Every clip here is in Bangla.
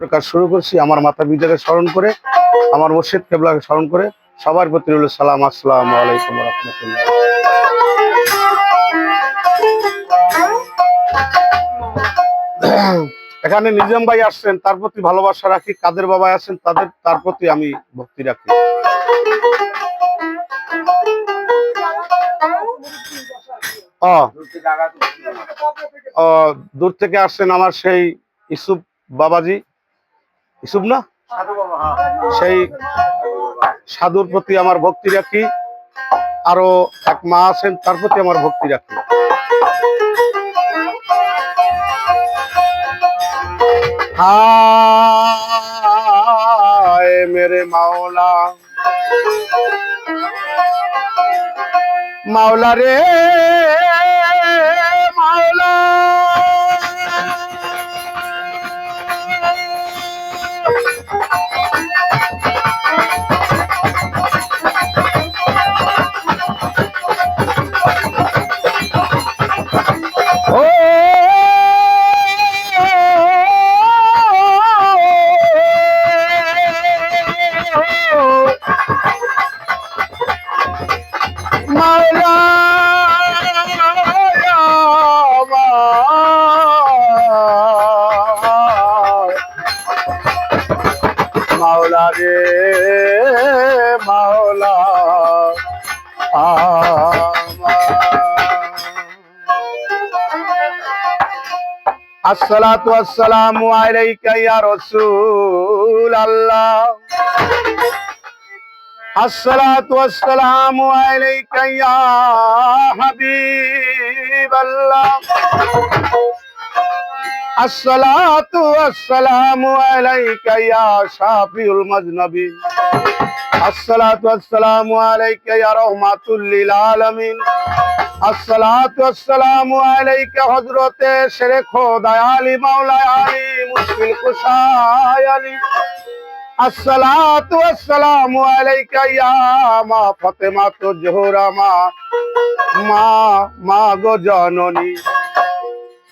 প্রকাশ শুরু করছি। আমার মাতা বিজাকে স্মরণ করে, আমার মুর্শিদ কেবলাকে স্মরণ করে, সবার প্রতি রইল সালাম, আসসালামু আলাইকুম রহমতুল্লাহ। এখানে নিজাম ভাই আসছেন, তার প্রতি ভালোবাসা রাখি, কাদের বাবা আছেন, তাদের, তার প্রতি আমি ভক্তি রাখি। দূর থেকে আসছেন আমার সেই ইসুফ বাবাজি। ইসুফ না? সেই সাধুর প্রতি আমার ভক্তি রাখি, আরও এক মা আছেন, তার প্রতি আমার ভক্তি রাখি। হায় মেরে মাওলা মাওলা রে। রে মাওলা আসসালাতু আসসালামু আলাইকা ইয়া রসুল আল্লাহ আসসালাতু আসসালামু আলাইকা ইয়া হাবিব আল্লাহ আসসালাতু আসসালামু আলাইকা ইয়া শাফিউল মাজনবি। আসসালাতু আসসালামু আলাইকা ইয়া রাহমাতুল লিল আলামিন। আসসালাতু আসসালামু আলাইকা হযরতে শেখ দয়ালি মাওলা আলী মুশকিল কুশায় আলী। আসসালাতু আসসালামু আলাইকা ইয়া মা ফাতেমা তো জোহরা মা মা গো জননী।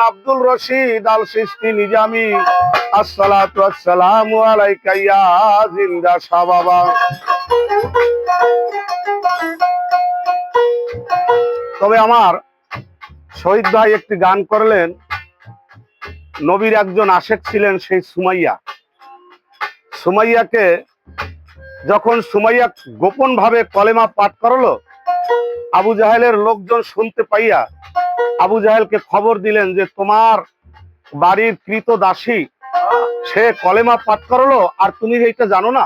আব্দুল রশিদ আল নিজামি। জিন্দা শাহ বাবা। তবে আমার শহীদ ভাই একটি গান করলেন। নবীর একজন আশেক ছিলেন সেই সুমাইয়া। সুমাইয়াকে যখন সুমাইয়া গোপন ভাবে কলেমা পাঠ করল, আবু জাহেলের লোকজন শুনতে পাইয়া আবু জাহেলকে খবর দিলেন যে তোমার বাড়ির কৃত দাসী, সে কলেমা পাঠ করল আর তুমি এইটা জানো না।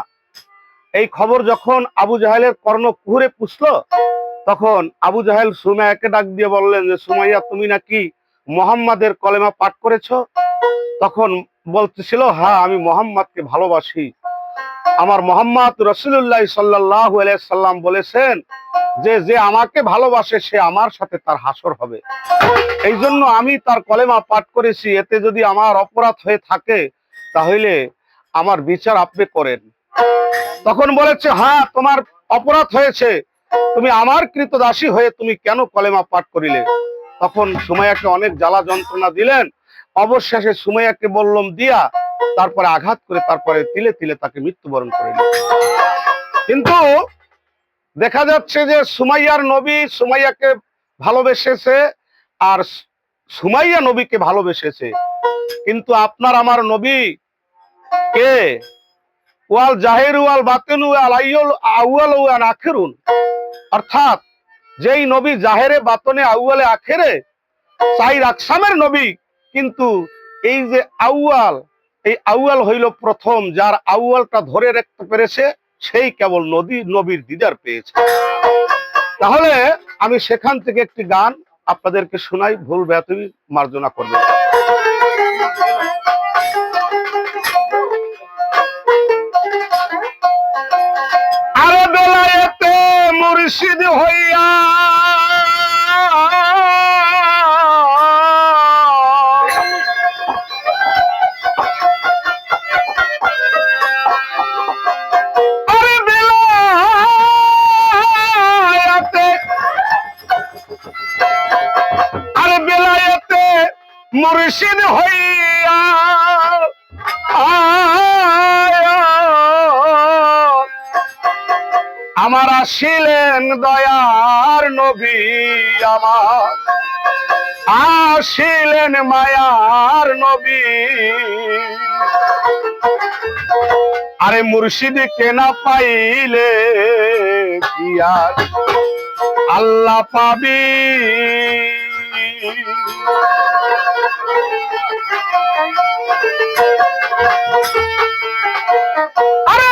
এই খবর যখন আবু জাহেলের কর্ণ কুহুরে পুষলো, তখন আবু জাহেল সুমাইয়াকে ডাক দিয়ে বললেন যে, সুমাইয়া, তুমি নাকি মোহাম্মদের কলেমা পাঠ করেছ? তখন বলতেছিল হ্যাঁ আমি মোহাম্মদকে ভালোবাসি। আমার মোহাম্মদ রসুল্লাহ সাল্লাহ সাল্লাম বলেছেন যে যে আমাকে ভালোবাসে, সে আমার সাথে তার হাসর হবে। এই জন্য আমি তার কলেমা পাঠ করেছি। এতে যদি আমার অপরাধ হয়ে থাকে, তাহলে আমার বিচার আপনি করেন। তখন বলেছে হ্যাঁ তোমার অপরাধ হয়েছে। তুমি আমার কৃত দাসী হয়ে তুমি কেন কলেমা পাঠ করিলে? তখন সুমাইয়াকে অনেক জ্বালা যন্ত্রণা দিলেন। অবশেষে সুমাইয়াকে বললাম, দিয়া। তারপরে আঘাত করে তারপরে তিলে তিলে তাকে মৃত্যুবরণ করিল কিন্তু দেখা যাচ্ছে যে সুমাইয়ার নবী সুমাইয়াকে ভালোবেসেছে আর সুমাইয়া নবীকে ভালোবেসেছে। কিন্তু আপনার আমার নবী কে? ওয়াল জাহির, ওয়াল বাতিন, ওয়াল আইয়ুল আউয়াল, ওয়াল আখিরুন। অর্থাৎ যেই নবী জাহেরে, বাতনে আউয়ালে, আখেরে চাই আকসামের নবী কিন্তু এই যে আউয়াল, এই আউয়াল হইল প্রথম, যার আউয়ালটা ধরে রাখতে পেরেছে, সেই কেবল নদী, নবীর দিদার পেয়েছে। তাহলে আমি সেখান থেকে একটি গান আপনাদেরকে শোনাই, ভুল ব্যাতবি মার্জনা করবে মুর্শিদ হইয়া মুর্শিদ হইয়া, আমার আসিলেন দয়ার নবী আমার। আসিলেন মায়ার নবী। আরে মুর্শিদ কেনা পাইলে কি আর? আল্লাহ পাবি। আরে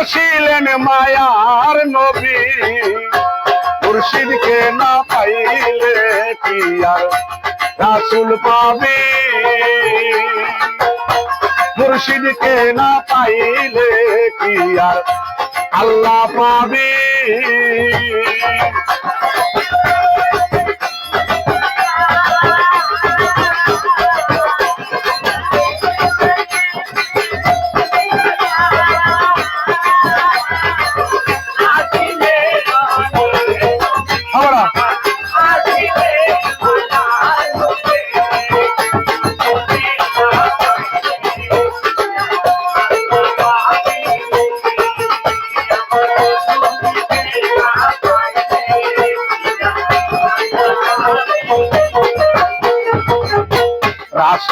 আসিলেন মায়ার নবী। মুর্শিদকে না পাইলে কি আর রাসুল পাবি? মুর্শিদকে না পাইলে কি আর আল্লাহ পাবি?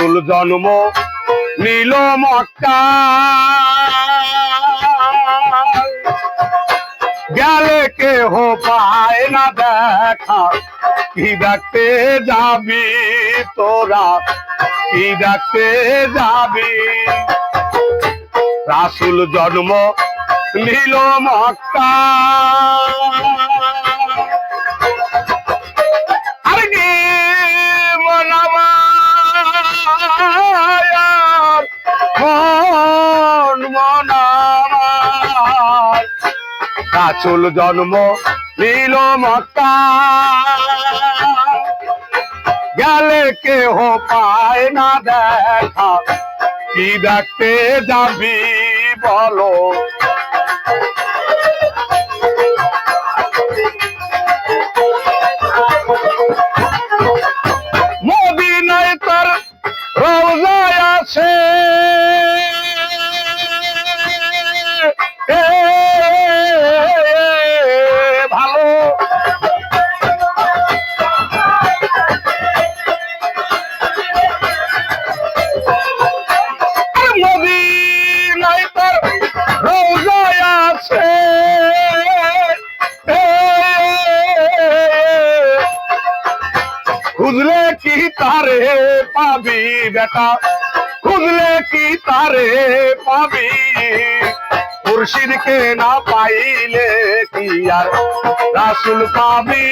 রাসুল জন্ম নীল মক্কা। গেলে কেহ পায় না দেখা। কি দেখতে যাবি তোরা? কি দেখতে যাবি? রাসুল জন্ম নীল মক্কা। রাসুল জন্ম নীল মক্কা গেলে কেহ পায় না দেখা। কি দেখতে যাবি বলো? পাবি বেটা। খুঁজলে কি তারে পাবি? মুর্শিদকে না পাইলে কি আর রাসুল পাবি?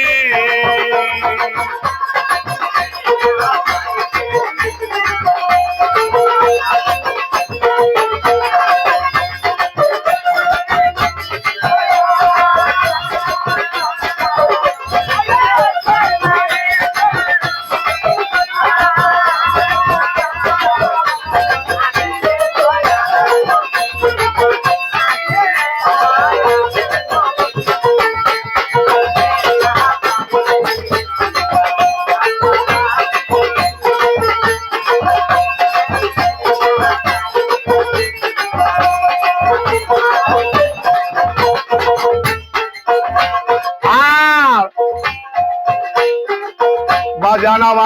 প্রাণ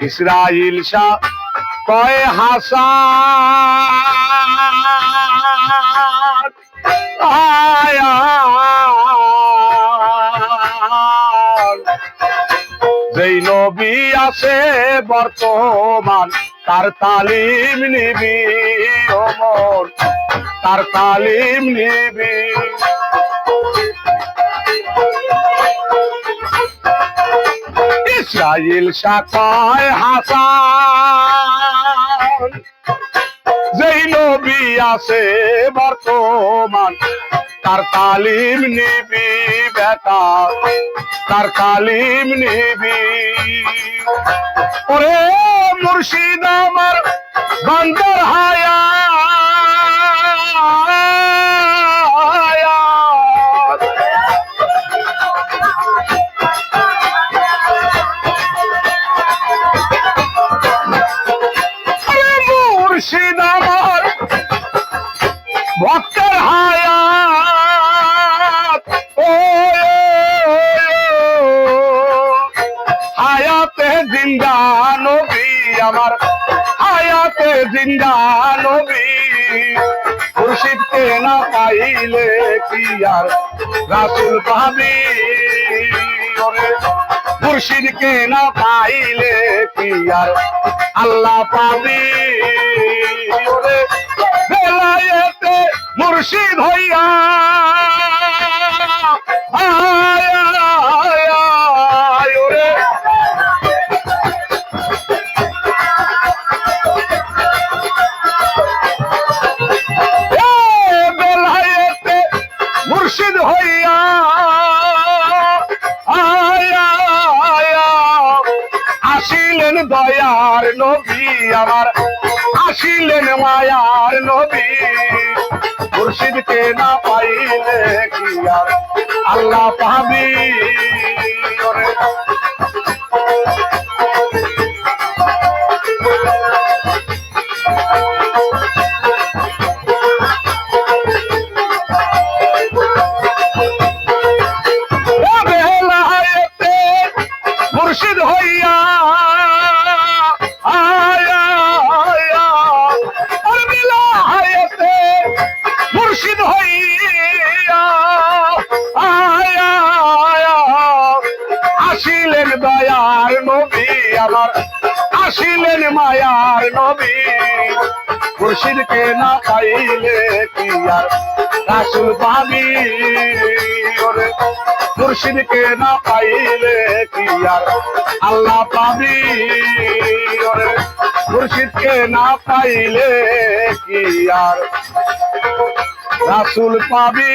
ইসরাইল শাহ কয় হাসা যেই নবী আছে বর্তমান, তার তালিম নিবি, অমর। তার তালিম নিবি। ইসরাইল শাখায় হাসান, যেই নবী আছে বর্তমান, তার তালিম নিবি বেটা, তার তালিম নিবি। ওরে মুর্শিদ আমার বান্দর হায়া আমার হায়াতে জিন্দা নবী। মুর্শিদকে না পাইলে কি আর রাসুল পাবি? ওরে মুর্শিদকে না পাইলে কি আর আল্লাহ পাবি? বেলায়েতে মুর্শিদ হইয়া আসিলেন দয়ার নবী আমার আসিলেন মায়ার নবী। মুর্শিদকে না পাইলে কি আর আল্লাহ পাবি? দয়ার নবী খুশিরকে না পাইলে কি আর? রাসুল পাবি ওরে খুরশিদকে না পাইলে কি আর? আল্লাহ পাবি ওরে খুরশিদকে না পাইলে কি আর? রাসুল পাবি